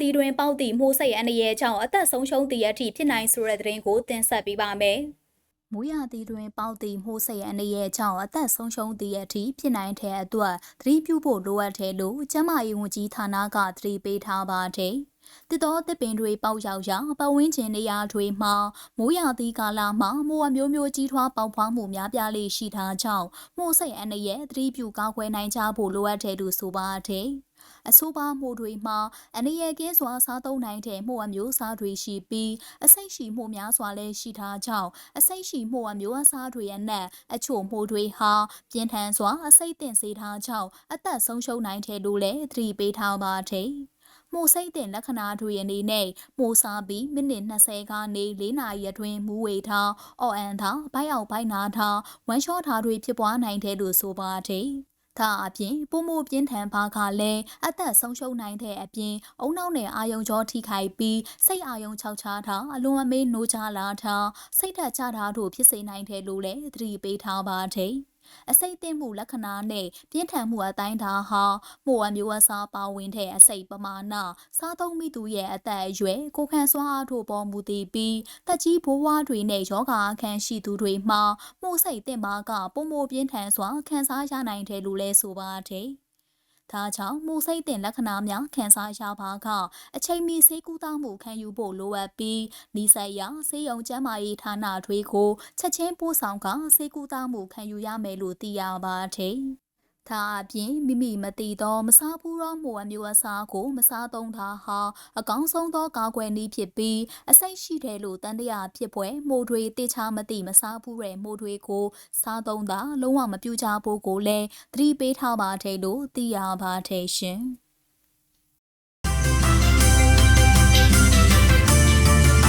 သီးတွင်ပေါက်သည့်မိုးစိတ်အနေရဲ့ကြောင့်အသက်ဆုံးရှုံးသည့်အထိဖြစ်နိုင်ဆိုတဲ့သတင်းကိုတင်ဆက်ပေးပါမယ်။မိုးရသီးတွင်ပေါက်သည့်မိုးစိတ်အနေရဲ့ကြောင့်အသက်ဆုံးရှုံးသည့်အထိဖြစ်နိုင်တဲ့အတွက်သတိပြုဖို့လိုအပ်တယ်လို့ကျန်းမာရေးဝန်ကြီးဌာနကသတိပေးထားပါတယ်။တစ်တော်တစ်ပင်တွေပေါက်ရောက်ရာပတ်ဝန်းကျင်နေရာတွေမှာမိုးရသီးကာလမှာမိုးအမျိုးမျိုးကြီးထွားပေါက်ဖွားမှုများပြားလေးရှိတာကြောင့်မိုးစိတ်အနေရဲ့သတိပြုကောက်ွယ်နိုင်ကြဖို့လိုအပ်တယ်လို့ဆိုပါတယ်။ အဆိုပါမှုတွေမှာအနေရကင်းစွာစားသုံးနိုင်တဲ့မှုအမျိုးအစားတွေရှိပြီးအစိတ်ရှိမှုများစွာလည်းရှိထားကြောင်းအစိတ်ရှိမှုအမျိုးအစားတွေအနက်အချို့မှုတွေဟာပြင်းထန်စွာအစိတ်တင်စေထားကြောင်းအသက်ဆုံးရှုံးနိုင်တယ်လို့လည်းသတိပေးထားပါတယ်။မှုစိတ်တင်လက္ခဏာတွေအနေနဲ့မှုစားပြီးမိနစ်20ကနေ4နာရီအတွင်းမူးဝေထားအော်အန်ထားဘိုက်အောင်ဘိုက်နာထားဝမ်းလျှောထားတွေဖြစ်ပွားနိုင်တယ်လို့ဆိုပါတယ်။ ဒါအပြင်ပုံမှုပြင်းထန်ပါကလည်းအသက်ဆုံးရှုံးနိုင်တဲ့အပြင်အုံနောက်နဲ့အာယုံကြောထိခိုက်ပြီးစိတ်အာယုံခြောက်ခြားတာအလွန်အမေးနိုးချလာတာစိတ်ဓာတ်ကျတာတို့ဖြစ်စေနိုင်တယ်လို့လည်းသတိပေးထားပါတယ် အစိတ်သိမ့်မှုလက္ခဏာနဲ့ပြင်းထန်မှုအတိုင်းဒါဟာမှုအမျိုးအစားပါဝင်တဲ့အစိတ်ပမာဏစားသုံးမိသူရဲ့အသက်အရွယ်ကိုခံစွမ်းအားတို့ပေါ်မူတည်ပြီးတက်ကြီးဘိုးဝါးတွေနဲ့ယောဂအခန်းရှိသူတွေမှာမှုစိတ်တင်ပါကပုံမပြင်းထန်စွာခံစားရနိုင်တယ်လို့လဲဆိုပါတယ်။ ဒါကြောင့်မှုစိတ်တင်လက္ခဏာများခံစားရပါကအချိန်မီဆေးကုသမှုခံယူဖို့လိုအပ်ပြီးဤဆက်ရဆေးရုံကျန်းမာရေးဌာနတွေကိုချက်ချင်းပို့ဆောင်ကဆေးကုသမှုခံယူရမယ်လို့သိရပါတယ်။ ဒါအပြင်မိမိမသိသောမစားဘူးသောမှုအမျိုးအစားကို မစားသုံးတာဟာအကောင်းဆုံးသောကာကွယ်နည်းဖြစ်ပြီးအစိတ်ရှိတယ်လို့တန်တရားဖြစ်ပွဲမိုးတွေတေချာမသိမစားဘူးတဲ့မိုးတွေကိုစားသုံးတာလုံးဝမပြူကြဖို့ကိုလည်းသတိပေးထားပါတယ်လို့သိရပါတယ်ရှင်။